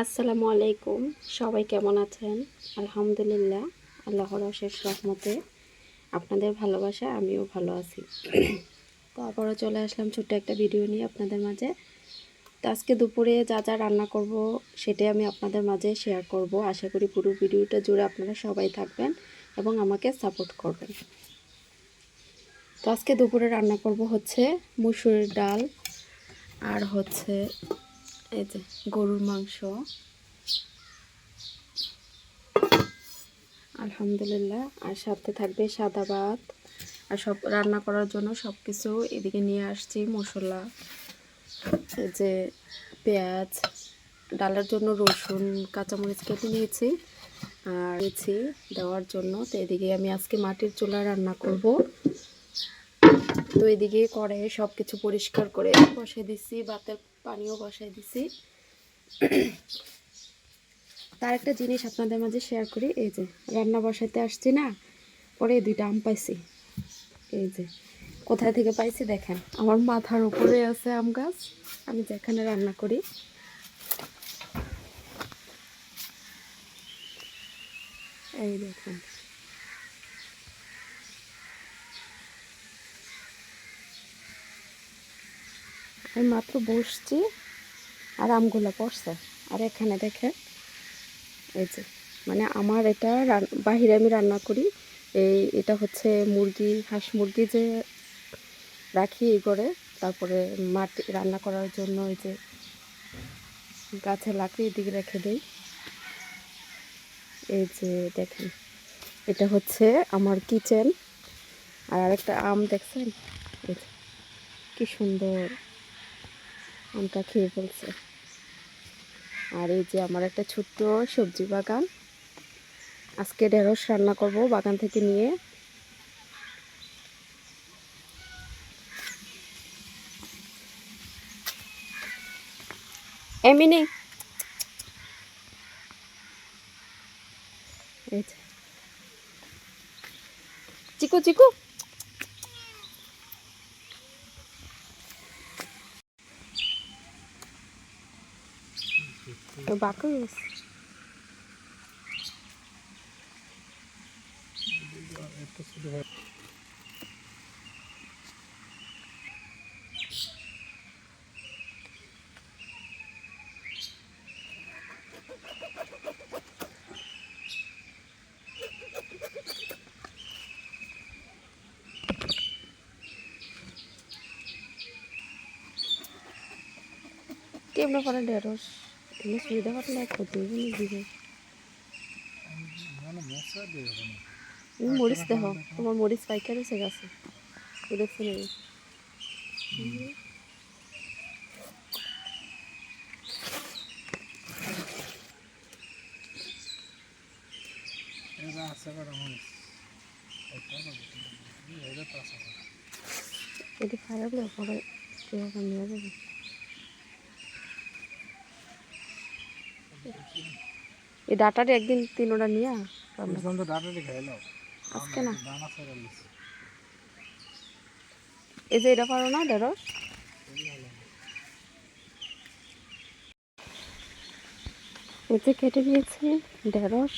আসসালামু আলাইকুম। সবাই কেমন আছেন? আলহামদুলিল্লাহ, আল্লাহর অশেষ রহমতে আপনাদের ভালোবাসা, আমিও ভালো আছি। তো আবারও চলে আসলাম ছোট্ট একটা ভিডিও নিয়ে আপনাদের মাঝে। তো আজকে দুপুরে যা যা রান্না করব, সেটাই আমি আপনাদের মাঝে শেয়ার করব। আশা করি পুরো ভিডিওটা জুড়ে আপনারা সবাই থাকবেন এবং আমাকে সাপোর্ট করবেন। তো আজকে দুপুরে রান্না করব হচ্ছে মুসুরের ডাল আর হচ্ছে এই যে গরুর মাংস। আলহামদুলিল্লাহ, আর সাথে থাকবে সাদা ভাত। আর সব রান্না করার জন্য সব কিছু এদিকে নিয়ে আসছি, মশলা, এই যে পেঁয়াজ, ডালের জন্য রসুন, কাঁচামরিচ কেটে নিয়েছি, আর নিয়েছি দেওয়ার জন্য। তো এদিকে আমি আজকে মাটির চুলা রান্না করব। তো এদিকে করে সব কিছু পরিষ্কার করে বসে দিছি ভাতের পানিও বসাই দিছি। তার একটা জিনিস আপনাদের মাঝে শেয়ার করি, এই যে রান্না বসাইতে আসছি না, পরে দুইটা আম পাইছি। এই যে, কোথায় থেকে পাইছি দেখেন, আমার মাথার উপরে আছে আম গাছ, আমি যেখানে রান্না করি। এই দেখুন। আমি মাত্র বসছি আর আমগুলো পড়ছে। আর এখানে দেখে এই যে মানে আমার এটা বাহিরে আমি রান্না করি, এই এটা হচ্ছে মুরগি, হাঁস মুরগি যে রাখি এই করে তারপরে মাটি রান্না করার জন্য এই যে গাছে লাকড়ি এদিকে রেখে দেই। এই যে দেখেন, এটা হচ্ছে আমার কিচেন। আর আরেকটা আম দেখছেন? এই কি সুন্দর। আমটা খেয়ে ফেলছে। আর এই যে আমার একটা ছোট্ট সবজি বাগান। আজকে ঢেঁড়স রান্না করব বাগান থেকে নিয়ে। এমনি চিকু চিকু। চিকু তো বাকস কেমন করে ঢেঁড়স এমনি সুবিধা পাতলে ক্ষতি হবে না দিবে? তুমি মরিচ দেহ, তোমার মরিচ পাইকার এসে গেছে। ও দেখছি না। এটি খারাপ লাগে পরে কীভাবে নিয়ে যাবে এই ডাটাটা একদিন তিনোটা নিয়ে আজকে না। এই যে এটা পারো না ঢেঁড়স? যে কেটে নিয়েছি ঢেঁড়স।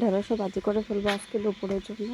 ঢেঁড়সও বাজি করে ফেলব আজকে দুপুরের জন্য।